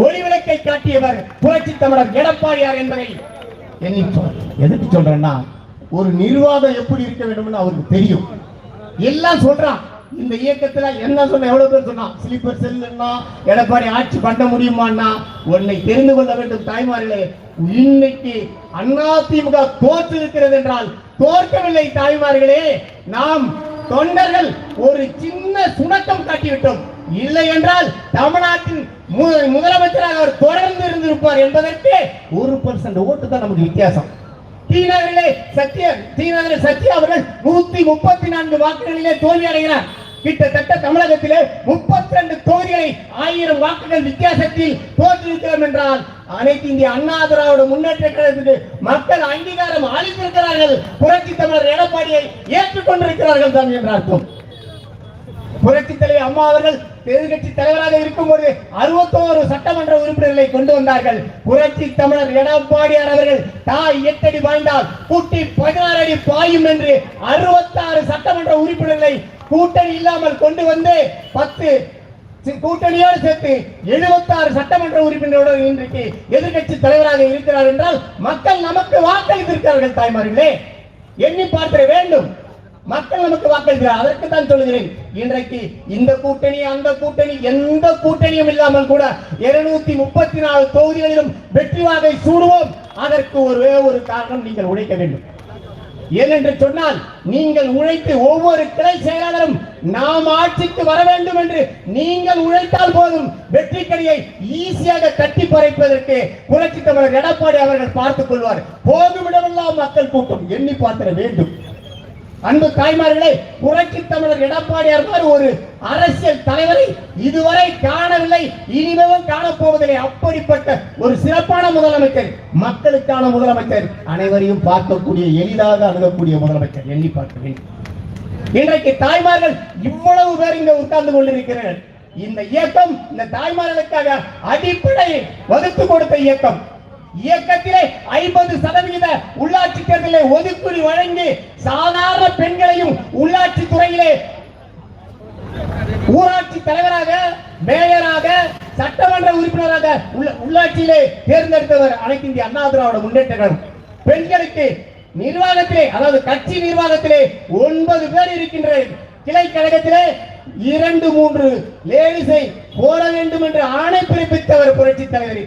ஒளிவிளக்கை காட்டியவர் புரட்சி தமிழர் எடப்பாடியார் என்பதை எண்ணி சொல். எதுக்கு சொல்றேன்னா ஒரு நிர்வாகம் எப்படி இருக்க வேண்டும்னு அவருக்கு தெரியும். எல்லாம் சொல்றான். இந்த இயக்கத்துல என்ன சொன்ன எவ்வளவு பேர் சொன்னான் ஸ்லீப்பர் செல்லுன்னா எடப்பாடி ஆட்சி பண்ண முடியுமான்னா உன்னை தெரிந்து கொள்ள வேண்டும் தாய்மார்களே. இன்னைக்கு அதிமுக தோற்று இருக்கிறது என்றால் தோற்கவில்லை தாய்மார்களே. நாம் தொண்டர்கள் ஒரு சின்ன சுணக்கம் காட்டிவிட்டோம். இல்லை என்றால் தமிழ்நாட்டின் முதலமைச்சராக அவர் தொடர்ந்து இருந்திருப்பார் என்பதற்கு ஒரு பர்சன்ட் ஓட்டு தான் நமக்கு வித்தியாசம். தீநகரிலே சத்ய தீநகரில் சத்யா அவர்கள் நூத்தி முப்பத்தி நான்கு வாக்குகளிலே தோல்வி அடைகிறார். கிட்டத்தட்ட தமிழகத்திலே முப்பத்தி ரெண்டு தொகுதிகளை ஆயிரம் வாக்குகள் வித்தியாசத்தில் தோற்றிருக்கிறோம் என்றால் அனைத்து இந்திய அண்ணா திராவிட முன்னேற்ற கழகத்துக்கு மக்கள் அங்கீகாரம் அளித்திருக்கிறார்கள். புரட்சி தமிழர் எடப்பாடியை ஏற்றுக்கொண்டிருக்கிறார்கள் தான் என்று அர்த்தம். புரட்சி தலைவர் அம்மா அவர்கள் எதிர்கட்சி தலைவராக இருக்கும்போது அறுபத்தோரு சட்டமன்ற உறுப்பினர்களை கொண்டு வந்தார்கள். புரட்சி தமிழர் எடப்பாடியார் அவர்கள் தாய் எட்டடி பாய்ந்தால் கூட்டி பதினாறு அடி பாயும் என்று அறுபத்தாறு சட்டமன்ற உறுப்பினர்களை கூட்டணி இல்லாமல் கொண்டு வந்து பத்து கூட்டணியோடு சேர்த்து எழுபத்தாறு சட்டமன்ற உறுப்பினரோடு இன்றைக்கு எதிர்கட்சி தலைவராக இருக்கிறார் என்றால் மக்கள் நமக்கு வாக்களித்திருக்கிறார்கள் தாய்மார்களே. எண்ணி பார்த்த வேண்டும். மக்கள் நமக்கு வாக்களிக்கிறார் அதற்கு தான் சொல்லுகிறேன். இன்றைக்கு இந்த கூட்டணி அந்த கூட்டணி எந்த கூட்டணியும் இல்லாமல் கூட இருநூத்தி முப்பத்தி நாலு தொகுதிகளிலும் வெற்றி வாகை சூடுவோம். அதற்கு ஒரே ஒரு காரணம் நீங்கள் உழைக்க வேண்டும். ஏனென்று சொன்னால் நீங்கள் உழைத்து ஒவ்வொரு கிளை செயலாளரும் நாம் ஆட்சிக்கு வர வேண்டும் என்று நீங்கள் உழைத்தால் போதும். வெற்றி கடியை ஈஸியாக கட்டி பறைப்பதற்கு புரட்சி தமிழர் எடப்பாடி அவர்கள் பார்த்துக் கொள்வார். போகுமிடமெல்லாம் மக்கள் கூட்டம் எண்ணி பார்த்திட வேண்டும். அன்பு தாய்மார்களே புரட்சி தமிழர் எடப்பாடியார் மாதிரி ஒரு அரசியல் தலைவரை இதுவரை காணவில்லை இனிமேலும் காணப்போவதில்லை. அப்படிப்பட்ட ஒரு சிறப்பான முதலமைச்சர் மக்களுக்கான முதலமைச்சர் அனைவரையும் பார்க்கக்கூடிய எளிதாக அணுகக்கூடிய முதலமைச்சர் எண்ணி பார்க்க வேண்டும். இன்றைக்கு தாய்மார்கள் இவ்வளவு பேர் இங்க உட்கார்ந்து கொண்டிருக்கிறார்கள். இந்த இயக்கம் இந்த தாய்மார்களுக்காக அடிப்படையை வகுத்து கொடுத்த இயக்கம். இயக்கத்திலே ஐம்பது சதவிகித உள்ளாட்சி தேர்தலை ஒதுக்குறி வழங்கி சாதாரண பெண்களையும் உள்ளாட்சி துறையிலே ஊராட்சி தலைவராக மேயராக சட்டமன்ற உறுப்பினராக உள்ளாட்சியிலே தேர்ந்தெடுத்தவர் அனைத்து இந்திய அண்ணா திராவிட முன்னேற்ற கழகம். பெண்களுக்கு நிர்வாகத்திலே அதாவது கட்சி நிர்வாகத்திலே ஒன்பது பேர் இருக்கின்ற கிளை கழகத்திலே இரண்டு மூன்று லேடிஸை போட வேண்டும் என்று ஆணை பிறப்பித்தவர் புரட்சி தலைவர்.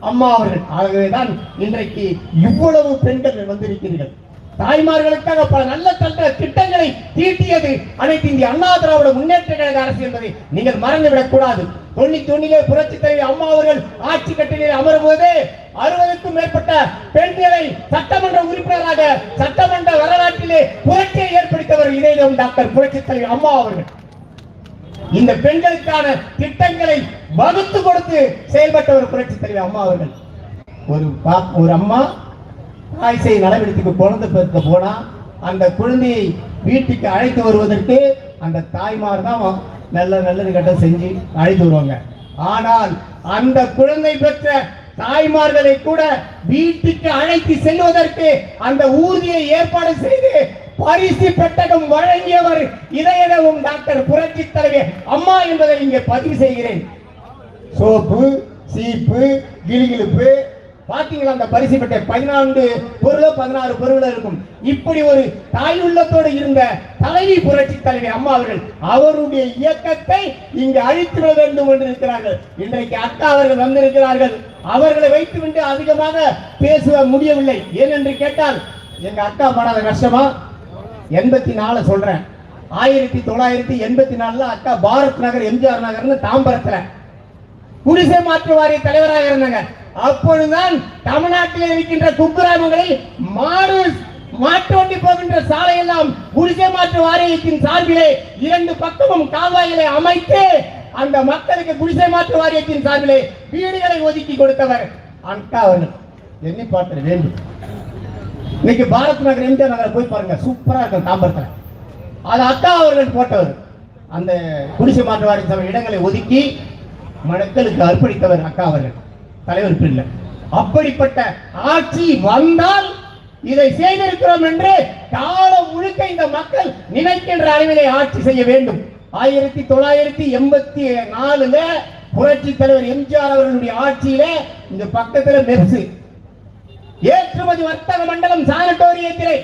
அம்மா அவர்கள் ஆகவேதான் இன்றைக்கு இவ்வளவு பெண்கள் வந்திருக்கிறீர்கள். தாய்மார்களுக்காக பல நல்ல நல்ல திட்டங்களை தீட்டியது அனைத்து இந்திய அண்ணா திராவிட முன்னேற்ற கழக அரசு என்பதை நீங்கள் மறந்துவிடக் கூடாது. தொண்ணூத்தி ஒன்னிலே புரட்சி தலைவர் அம்மா அவர்கள் ஆட்சி கட்டிலே அமரும்போது அறுபதுக்கும் மேற்பட்ட பெண்களை சட்டமன்ற உறுப்பினராக சட்டமன்ற வரலாற்றிலே புரட்சியை ஏற்படுத்தவர் இதயம் டாக்டர் புரட்சி தலைவர் அம்மா அவர்கள். இந்த பெண்களுக்கான திட்டங்களை வகுத்து கொடுத்து செயல்பட்டவர் புரட்சி தலைவர் அம்மா அவர்கள். ஒரு ஒரு அம்மா தாய் சேய் நடவடிக்கைக்கு குழந்தை பிறக்க போனா அந்த குழந்தையை வீட்டுக்கு அழைத்து வருவதற்கு அந்த தாய்மார் தான் நல்ல நல்லது கட்ட செஞ்சு அழைத்து வருவாங்க. ஆனால் அந்த குழந்தை பெற்ற தாய்மார்களை கூட வீட்டுக்கு அழைத்து செல்வதற்கு அந்த ஊர்தியை ஏற்பாடு செய்து பரிசு பெட்டகம் வழங்கியவர் இதயவும் டாக்டர் புரட்சி தலைவி அம்மா என்பதை இங்கே பதிவு செய்கிறேன். சோப்பு சீப்பு கிளிகிழிப்பு பாத்தீங்களா அந்த பரிசு பெற்ற பதினான்கு பொருளோ பதினாறு பொருளோ இருக்கும். இப்படி ஒரு தாய் உள்ளத்தோடு இருந்த தலைவி புரட்சி தலைவி அம்மா அவர்கள் அவருடைய இயக்கத்தை இங்கு அழித்து விட வேண்டும் என்று இருக்கிறார்கள் இன்றைக்கு அக்கா அவர்கள் வந்திருக்கிறார்கள். அவர்களை வைத்துவிட்டு அதிகமாக பேச முடியவில்லை. ஏனென்று கேட்டால் எங்க அக்கா படாத கஷ்டமா? எண்பத்தி நாலு சொல்றேன். ஆயிரத்தி தொள்ளாயிரத்தி எண்பத்தி நாலுல அக்கா பாரத் நகர் எம்ஜிஆர் நகர்னு தாம்பரத்துல. குடிசை மாற்று வாரிய தலைவராக இருந்தாங்க. அப்பொழுதுதான் தமிழ்நாட்டில் இருக்கின்ற குக்கிராமங்களில் மாடு மாட்டு வண்டி போகின்ற சாலையெல்லாம் குடிசை மாற்று வாரியத்தின் சார்பிலே இரண்டு பக்கமும் கால்வாய்களை அமைத்து அந்த மக்களுக்கு குடிசை மாற்று வாரியத்தின் சார்பிலே வீடுகளை ஒதுக்கி கொடுத்தவர் அக்கா அவர்கள். எண்ணி பார்த்து வேண்டும். இன்னைக்கு பாரத் நகர் எம்ஜிஆர் நகரை போய் பாருங்க. சூப்பரா இருக்கும் தாம்பரத்தில். அது அக்கா அவர்கள் போட்டவர். அந்த குடிசை மாற்று வாரிய சபை இடங்களை ஒதுக்கி மக்களுக்கு அர்ப்பணித்தவர் அக்கா அவர்கள். தலைவர் பிள்ளை அப்படிப்பட்ட ஆட்சி வந்தால் இதை செய்திருக்கிறோம் என்று காலம் முழுக்க இந்த மக்கள் நினைக்கின்ற அளவிலே ஆட்சி செய்ய வேண்டும். ஆயிரத்தி தொள்ளாயிரத்தி எண்பத்தி நாலுல புரட்சி தலைவர் எம்ஜிஆர் அவர்களுடைய ஆட்சியிலே இந்த பக்கத்துல மெர்சு ஏற்றுமதி வர்த்தக மண்டலம் சானட்டோரியத்திலே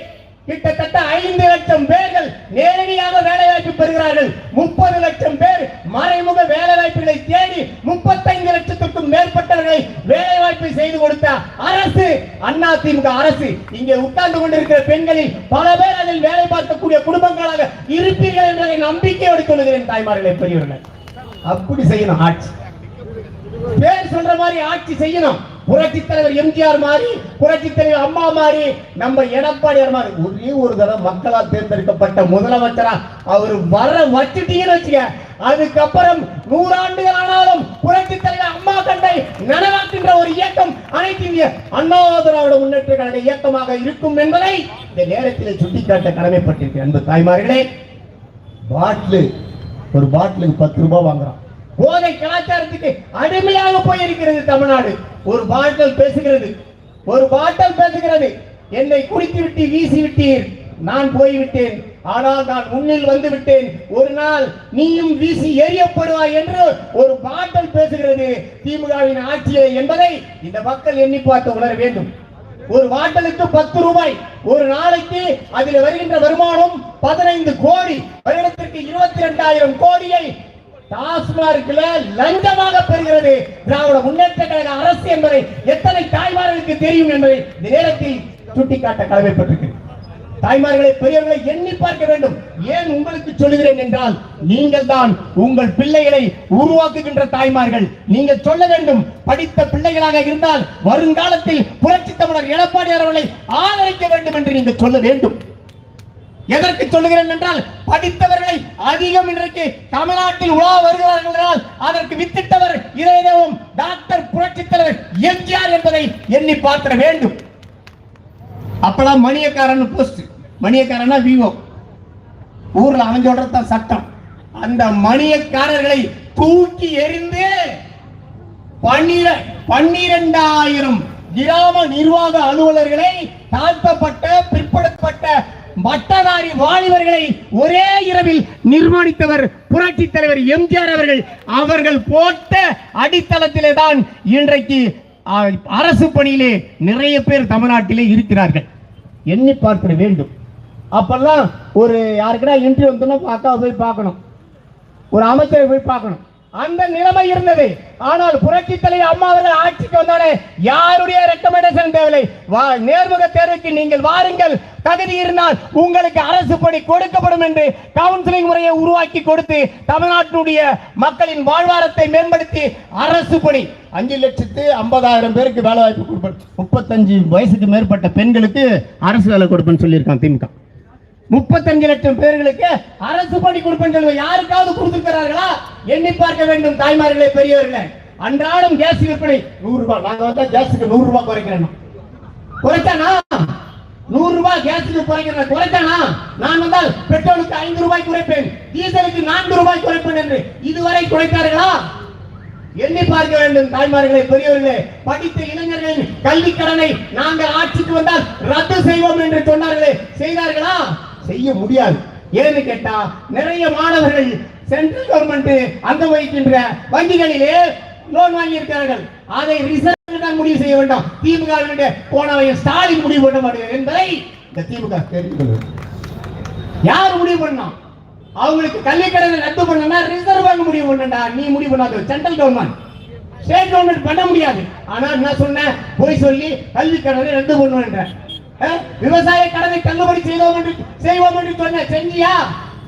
கிட்டத்தட்ட ஐந்து லட்சம் பேர்கள் நேரடியாக வேலைவாய்ப்பு பெறுகிறார்கள். முப்பது லட்சம் பேர் மறைமுக வேலைவாய்ப்புகளை தேடி முப்பத்தைந்து லட்சத்துக்கும் மேற்பட்டவர்களை வேலைவாய்ப்பு செய்து கொடுத்த அரசு அண்ணா திமுக அரசு. இங்கே உட்கார்ந்து கொண்டிருக்கிற பெண்களில் பல பேர் அதில் வேலை பார்க்கக்கூடிய குடும்பங்களாக இருப்பீர்கள் என்ற நம்பிக்கையோடு சொல்லுகிறேன் தாய்மார்களை பெரியவர்கள் அப்படி செய்யணும் ஆட்சி. பேர் சொல்ற மாதிரி ஆட்சி செய்யணும். புரட்சி தலைவர் எம்ஜிஆர் மாதிரி புரட்சி தலைவர் அம்மா மாதிரி நம்ம எடப்பாடியார் மாதிரி ஒரே ஒரு தடவை மக்களால் தேர்ந்தெடுக்கப்பட்ட முதலமைச்சரா அவர் வர வச்சுட்டீங்கன்னு வச்சுக்க. அதுக்கப்புறம் நூறாண்டுகள் ஆனாலும் புரட்சி தலைவர் அம்மா கண்டை நனவாக்கின்ற ஒரு இயக்கம் அனைத்து இந்திய அண்ணா திராவிட முன்னேற்ற கழக இயக்கமாக இருக்கும் என்பதை இந்த நேரத்தில் சுட்டிக்காட்ட கடமைப்பட்டிருக்கிறேன் அன்பு தாய்மார்களே பாட்டிலு ஒரு பாட்டிலுக்கு பத்து ரூபாய் வாங்குறான். போதை கலாச்சாரத்துக்கு அடிமையாக போயிருக்கிறது தமிழ்நாடு. ஒரு பாட்டல் பேசுகிறது. ஒரு பாட்டல் பேசுகிறது. என்னை குடித்து விட்டு வீசி விட்டீர். நான் போய்விட்டேன். ஆனால் நான் முன்னில் வந்து விட்டேன். ஒரு நாள் நீயும் வீசி எரியப்படுவாய் என்று ஒரு பாட்டல் பேசுகிறது திமுகவின் ஆட்சியை என்பதை இந்த மக்கள் எண்ணி பார்த்து உணர வேண்டும். ஒரு வாட்டலுக்கு பத்து ரூபாய் ஒரு நாளைக்கு அதில் வருகின்ற வருமானம் பதினைந்து கோடி வருடத்திற்கு இருபத்தி இரண்டாயிரம் கோடியை டாஸ்மார்க்ல லஞ்சமாக பெறுகிறது. திராவிட முன்னேற்ற கழக அரசு என்பதை எத்தனை தாய்மார்களுக்கு தெரியும் என்பதை இந்த நேரத்தில் சுட்டிக்காட்ட கடமைப்பட்டிருக்கிறேன் தாய்மார்களை பெரியவர்களை எண்ணி பார்க்க வேண்டும். ஏன் உங்களுக்கு சொல்லுகிறேன் என்றால் நீங்கள் தான் உங்கள் பிள்ளைகளை உருவாக்குகின்ற தாய்மார்கள். நீங்கள் சொல்ல வேண்டும் படித்த பிள்ளைகளாக இருந்தால் வருங்காலத்தில் புரட்சி தமிழர் எடப்பாடி அவர்களை ஆதரிக்க வேண்டும் என்று நீங்கள் சொல்ல வேண்டும். எதற்கு சொல்லுகிறேன் என்றால் படித்தவர்களை அதிகம் இன்றைக்கு தமிழ்நாட்டில் உலா வருகிறார்கள் என்றால் அதற்கு வித்திட்டவர் இதயதேவம் டாக்டர் புரட்சி தலைவர் எம்ஜிஆர் என்பதை எண்ணி பார்த்திட வேண்டும். அப்பெல்லாம் மணியக்காரன் போஸ்ட் மணியக்காரனா விவோ ஊர்ல அவன் சட்டம். அந்த மணியக்காரர்களை தூக்கி எறிந்து பன்னிர பன்னிரெண்டாயிரம் கிராம நிர்வாக அலுவலர்களை தாழ்த்தப்பட்ட பிற்படுத்தப்பட்ட பட்டதாரி வாலிபர்களை ஒரே இரவில் நிர்மாணித்தவர் புரட்சி தலைவர் எம்ஜிஆர் அவர்கள். அவர்கள் போட்ட அடித்தளத்திலே தான் இன்றைக்கு அரசு பணியிலே நிறைய பேர் தமிழ்நாட்டிலே இருக்கிறார்கள். எண்ணி பார்க்க வேண்டும். அப்பெல்லாம் ஒரு யாருக்குன்னா இன்டர்வியூ வந்தோம்னா அக்காவை போய் பார்க்கணும். ஒரு அமைச்சரை போய் பார்க்கணும். அந்த நிலைமை இருந்தது. ஆனால் புரட்சி தலைவர் அம்மா அவர்கள் ஆட்சிக்கு வந்தாலே யாருடைய ரெக்கமெண்டேஷன் தேவையில்லை. வா நேர்முக தேர்வுக்கு நீங்கள் வாருங்கள். தகுதி இருந்தால் உங்களுக்கு அரசு பணி கொடுக்கப்படும் என்று கவுன்சிலிங் முறையை உருவாக்கி கொடுத்து தமிழ்நாட்டினுடைய மக்களின் வாழ்வாரத்தை மேம்படுத்தி அரசு பணி. அஞ்சு லட்சத்து ஐம்பதாயிரம் பேருக்கு வேலை வாய்ப்பு கொடுப்பேன் முப்பத்தஞ்சு வயசுக்கு மேற்பட்ட பெண்களுக்கு அரசு வேலை கொடுப்பேன்னு சொல்லியிருக்கான் திமுக. முப்பத்தஞ்சு லட்சம் பேர்களுக்கு அரசு பணி கொடுப்பேன் சொல்லுங்க. யாருக்காவது கொடுத்திருக்கிறார்களா? எண்ணி பார்க்க வேண்டும் தாய்மார்களே பெரியவர்களே. அன்றாடம் கேஸ் விற்பனை. நூறு ரூபாய் நாங்க வந்தா கேஸுக்கு நூறு ரூபாய் குறைக்கிறேன் குறைச்சானா? நூறு ரூபாய் கேஸுக்கு குறைக்கிறேன் குறைச்சானா? நான் வந்தால் பெட்ரோலுக்கு ஐந்து ரூபாய் குறைப்பேன். டீசலுக்கு நான்கு ரூபாய் குறைப்பேன் என்று இதுவரை குறைத்தார்களா? எண்ணி பார்க்க வேண்டும் தாய்மார்களே பெரியவர்களே. படித்த இளைஞர்களின் கல்வி கடனை நாங்கள் ஆட்சிக்கு வந்தால் ரத்து செய்வோம் என்று சொன்னார்களே. செய்தார்களா? செய்ய முடியாது. ஏன்னு கேட்டா நிறைய மாணவர்கள் சென்ட்ரல் கவர்மெண்ட் அந்த வகிக்கின்ற வங்கிகளிலே லோன் வாங்கி இருக்கிறார்கள் அதை ரிசர்வ் தான் முடிவு செய்ய வேண்டும். திமுக போனவை ஸ்டாலின் முடிவு பண்ண மாட்டேன் என்பதை இந்த திமுக தெரிந்து யார் முடிவு பண்ணோம் அவங்களுக்கு கல்வி ரத்து பண்ணனா ரிசர்வ் பேங்க் முடிவு பண்ணடா. நீ முடிவு பண்ணாத சென்ட்ரல் கவர்மெண்ட் ஸ்டேட் கவர்மெண்ட் பண்ண முடியாது. ஆனா என்ன சொன்ன போய் சொல்லி கல்விக்கடனை கடனை ரத்து பண்ணுவேன்ற விவசாய கடனை தள்ளுபடி செய்வோம் என்று செய்வோம் என்று சொன்ன செஞ்சியா?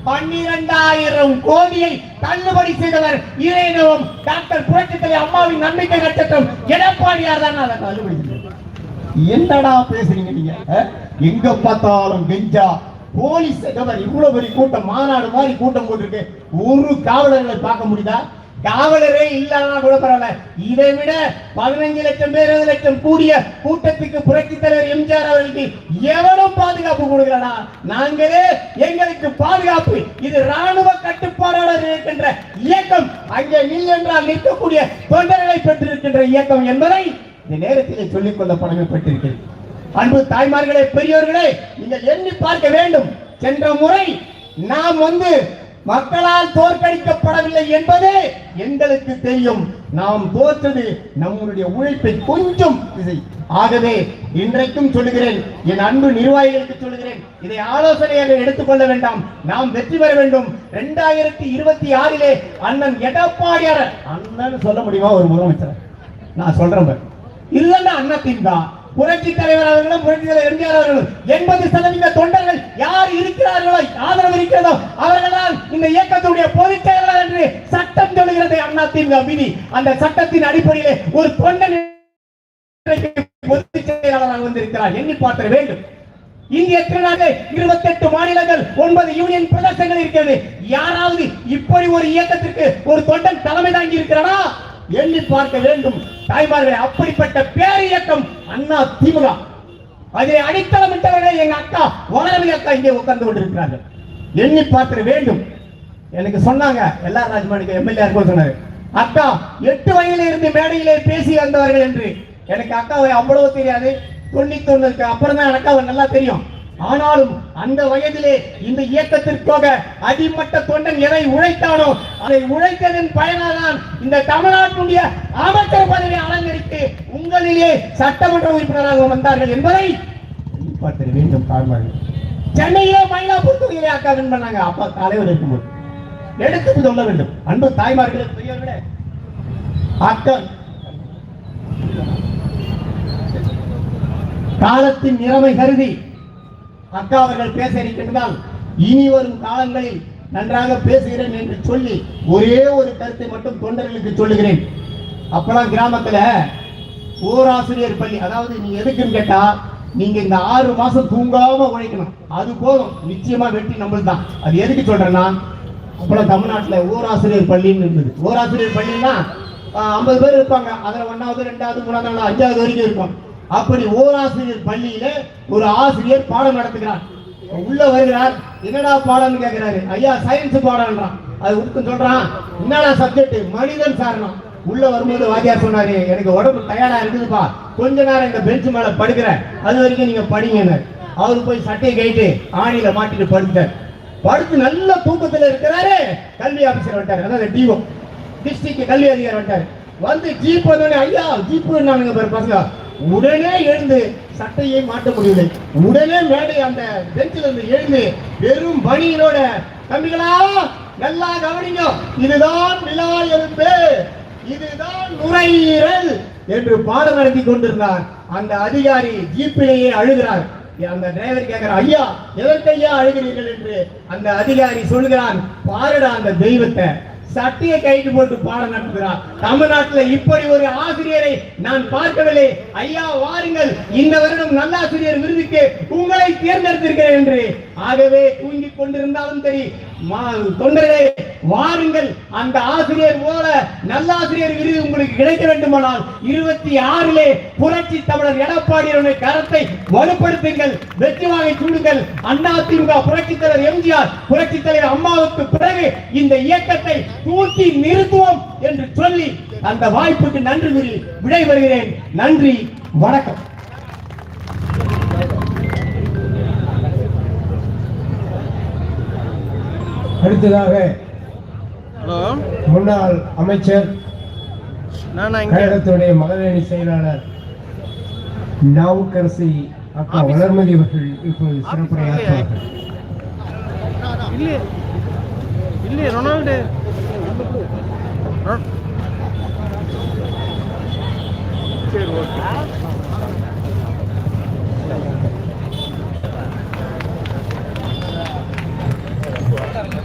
பன்னிரண்டாயிரம் கோடியை தள்ளுபடி செய்தவர் இறைநவம் டாக்டர் புரட்சித்தலை அம்மாவின் நம்பிக்கை நட்சத்திரம். எடப்பாடியார் தான் அதை தள்ளுபடி என்னடா பேசுறீங்க நீங்க? எங்க பார்த்தாலும் கெஞ்சா. போலீஸ் இவ்வளவு பெரிய கூட்டம் மாநாடு மாதிரி கூட்டம் போட்டிருக்கு. ஒரு காவலர்களை பார்க்க முடியுதா? காவலரே இல்லாம கூட பரவாயில்ல. இதை விட பதினஞ்சு லட்சம் பேர் இருபது லட்சம் கூடிய கூட்டத்துக்கு புரட்சி தலைவர் எம்ஜிஆர் அவர்களுக்கு எவனும் பாதுகாப்பு கொடுக்கிறடா நாங்களே எங்களுக்கு பாதுகாப்பு. இது ராணுவ கட்டுப்பாடாளர் இருக்கின்ற இயக்கம். அங்கே நில் என்றால் நிற்கக்கூடிய தொண்டர்களை பெற்றிருக்கின்ற இயக்கம் என்பதை இந்த நேரத்தில் சொல்லிக் கொள்ள படமைப்பட்டிருக்கிறது அன்பு தாய்மார்களே பெரியவர்களே நீங்கள் எண்ணி பார்க்க வேண்டும். சென்ற முறை நாம் வந்து மக்களால் தோற்கடிக்கப்படவில்லை என்பது எங்களுக்கு தெரியும். நாம் தோற்றது நம்முடைய உழைப்பை கொஞ்சம் இதை ஆகவே இன்றைக்கும் சொல்லுகிறேன் என் அன்பு நிர்வாகிகளுக்கு சொல்லுகிறேன் இதை ஆலோசனையாக எடுத்துக்கொள்ள வேண்டாம். நாம் வெற்றி பெற வேண்டும். இரண்டாயிரத்தி இருபத்தி ஆறிலே அண்ணன் எடப்பாடியார் அண்ணன் சொல்ல முடியுமா ஒரு முதலமைச்சர்? நான் சொல்றேன் இல்லைன்னா அண்ணத்தின் தான். புரட்சி தலைவர் அவர்களும் புரட்சி தலைவர் எம்ஜிஆர் அவர்களும் எண்பது சதவீத தொண்டர்கள் யார் இருக்கிறார்களோ ஆதரவு இருக்கிறதோ அவர்களால் இந்த இயக்கத்துடைய பொதுச் செயலாளர் என்று சட்டம் சொல்கிறது அண்ணா திமுக விதி அந்த சட்டத்தின் அடிப்படையிலே ஒரு தொண்டன் பொதுச் செயலாளராக வந்திருக்கிறார். எண்ணி பார்த்த வேண்டும். இந்திய திருநாடு இருபத்தி எட்டு மாநிலங்கள் ஒன்பது யூனியன் பிரதேசங்கள் இருக்கிறது. யாராவது இப்படி ஒரு இயக்கத்திற்கு ஒரு தொண்டன் தலைமை தாங்கி இருக்கிறானா எண்ணி பார்க்க வேண்டும். தாய்மார்களே அப்படிப்பட்ட பேரியக்கம் அண்ணா திமுக. அதை அடித்தளமிட்டவர்களே எங்க அக்கா வளரவி அக்கா இங்கே உட்கார்ந்து கொண்டிருக்கிறார்கள். எண்ணி பார்க்க வேண்டும். எனக்கு சொன்னாங்க எல்லா ராஜ்மானுக்கு எம்எல்ஏ இருக்கும் சொன்னாரு. அக்கா எட்டு வயதில இருந்து மேடையிலே பேசி வந்தவர்கள் என்று. எனக்கு அக்காவை அவ்வளவு தெரியாது. தொண்ணூத்தி ஒண்ணுக்கு அப்புறம் தான் எனக்கு அவர் நல்லா தெரியும். ஆனாலும் அந்த வயதிலே இந்த இயக்கத்திற்காக அடிமட்ட தொண்டன் எதை உழைத்தானோ அதை உழைத்ததன் பயனாதான் இந்த தமிழ்நாட்டுடைய அமைச்சர் பதவியை அலங்கரித்து உங்களிலே சட்டமன்ற உறுப்பினராக வந்தார்கள் என்பதை பார்த்திட வேண்டும் காண்பார்கள் சென்னையிலே மயிலாப்பூர் தொகுதியிலே அக்கா வின் பண்ணாங்க? அப்பா தலைவர் இருக்கும்போது எடுத்து சொல்ல வேண்டும். அன்பு தாய்மார்களே பெரியவர்களே அக்கா. காலத்தின் நிலைமை கருதி அக்கா அவர்கள் பேச இருக்கின்றால் இனி வரும் காலங்களில் நன்றாக பேசுகிறேன் என்று சொல்லி ஒரே ஒரு கருத்தை மட்டும் தொண்டர்களுக்கு சொல்லுகிறேன். அப்பெல்லாம் கிராமத்துல ஓராசிரியர் பள்ளி அதாவது நீங்க எதுக்குன்னு கேட்டா நீங்க இந்த ஆறு மாசம் தூங்காம உழைக்கணும். அது போதும். நிச்சயமா வெற்றி நம்மளுக்கு தான் அது எதுக்கு சொல்றேன்னா அப்பெல்லாம் தமிழ்நாட்டுல ஓராசிரியர் பள்ளின்னு இருந்தது. ஓராசிரியர் பள்ளின்னா ஐம்பது பேர் இருப்பாங்க. அதுல ஒன்னாவது ரெண்டாவது மூணாவது நாலாவது, அஞ்சாவது வரைக்கும் இருக்கும். அப்படி ஓராசிரியர் பள்ளியில ஒரு ஆசிரியர் பாடம் நடத்துகிறார். உள்ள வருகிறார். என்னடா பாடம்னு கேட்கிறாரு ஐயா சயின்ஸ் பாடம்ன்றான் அது உடுக்கு சொல்றான். என்னடா சப்ஜெக்ட் மனிதன் சாரணம் உள்ள வரும்போது வாத்தியார் சொன்னாரு எனக்கு உடம்பு டயர்டா இருக்குதுப்பா. கொஞ்ச நேரம் இந்த பெஞ்ச் மேல படுக்கிறேன். அது வரைக்கும் நீங்க படிங்க அவரு போய் சட்டையை கைட்டு ஆணியில மாட்டிட்டு படுத்தார் படுத்து நல்ல தூக்கத்துல இருக்கிறாரு. கல்வி ஆபீசர் வந்துட்டாரு. அதாவது டிஓ டிஸ்ட்ரிக்ட் கல்வி அதிகாரி வந்துட்டாரு. வந்து ஜீப் வந்தோடனே ஐயா ஜீப் நானுங்க பாரு பசங்க. உடனே எழுந்து சட்டையை மாட்ட முடியவில்லை. உடனே மேடை அந்த பெஞ்சில் இருந்து எழுந்து வெறும் பணியினோட தம்பிகளா நல்லா கவனிங்க. இதுதான் விழா எழுப்பு இதுதான் நுரையீரல் என்று பாடம் நடத்தி கொண்டிருந்தார். அந்த அதிகாரி ஜீப்பிலேயே அழுகிறார். அந்த டிரைவர் கேட்கிறார் ஐயா எதற்கையா அழுகிறீர்கள்? என்று அந்த அதிகாரி சொல்கிறான் பாருடா அந்த தெய்வத்தை. சட்டையை கைட்டு போட்டு பாடம் நடத்துகிறார் தமிழ்நாட்டில் இப்படி ஒரு ஆசிரியரை நான் பார்க்கவில்லை. ஐயா வாருங்கள். இந்த வருடம் நல்லாசிரியர் விருதுக்கு உங்களை தேர்ந்தெடுத்திருக்கிறேன் என்று. ஆகவே தூங்கிக் கொண்டிருந்தாலும் சரி தொண்டரே தொண்டர்களே வாருங்கள். அந்த ஆசிரியர் போல நல்லாசிரியர் விருது உங்களுக்கு கிடைக்க வேண்டுமானால் இருபத்தி ஆறிலே புரட்சி தமிழர் எடப்பாடியுடைய கரத்தை வலுப்படுத்துங்கள். வெற்றி வாங்கி சூடுங்கள். அண்ணா திமுக புரட்சி தலைவர் எம்ஜிஆர் புரட்சி தலைவர் அம்மாவுக்கு பிறகு இந்த இயக்கத்தை தூக்கி நிறுத்துவோம் என்று சொல்லி அந்த வாய்ப்புக்கு நன்றி கூறி வருகிறேன் நன்றி வணக்கம். அடுத்ததாக ஹலோ. முன்னாள் அமைச்சர் கழகத்துடைய மகளிரணி செயலாளர் நாவுக்கரசி அக்கா. வளர்மதி அவர்கள் இப்போது சிறப்புரையாற்றுவார்கள் இல்லையே. இல்லையே ரொனால்டு. சரி ஓகே.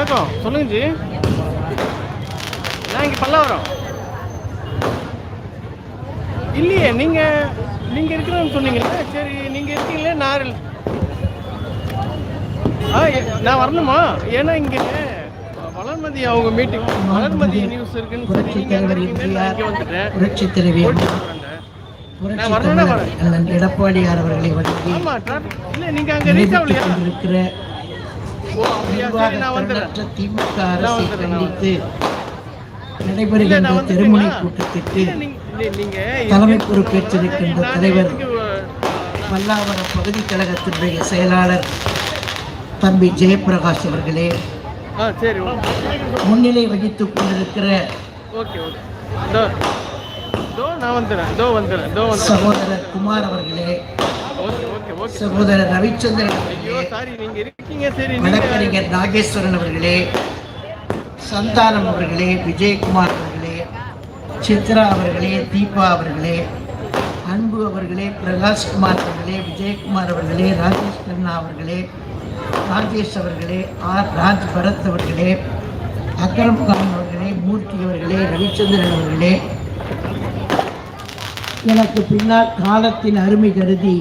வணக்கம். சொல்லுங்க ஜி. நான் இங்கே பல்லாவரம். இல்லையே நீங்க நீங்க இருக்கிறேன்னு சொன்னீங்கல்ல? சரி நீங்க இருக்கீங்களே நான் ஆ நான் வரணுமா? ஏன்னா இங்க வளர்மதி அவங்க மீட்டிங் வளர்மதி நியூஸ் இருக்குன்னு சொல்லி நீங்க அங்க இருக்கீங்கன்னு நான் இங்க வந்துட்டேன். வரேன். அண்ணன் எடப்பாடியார் அவர்களை வழங்கி இல்ல நீங்க அங்க ரீச் நடைபெற்றுக் ஆகலையா? கொண்டிருக்கிற ஓ அப்படியா? நிர்வாக சரி நான் வந்துடுறேன். திறனற்ற திமுக அரசை கண்டித்து நடைபெறுகின்ற வந்துட்டேனா? கூட்டத்திற்கு தலைமை பொறுப்பேற்றிருக்கின்ற தலைவர் பல்லாவரம் பகுதி கழகத்தினுடைய செயலாளர் தம்பி ஜெயபிரகாஷ் அவர்களே. முன்னிலை வகித்துக் கொண்டிருக்கிற சகோதரர் குமார் அவர்களே. சகோதரர் ரவிச்சந்திரன் வழக்கறிஞர் நாகேஸ்வரன் அவர்களே. சந்தானம் அவர்களே விஜயகுமார் அவர்களே. சித்ரா அவர்களே தீபா அவர்களே. அன்பு அவர்களே பிரகாஷ்குமார் அவர்களே விஜயகுமார் அவர்களே ராஜேஷ் கண்ணா அவர்களே ராஜேஷ் அவர்களே ஆர். ராஜ் பரத் அவர்களே அக்ரம் கான் அவர்களே மூர்த்தி அவர்களே ரவிச்சந்திரன் அவர்களே. எனக்கு பின்னால் காலத்தின் அருமை கருதி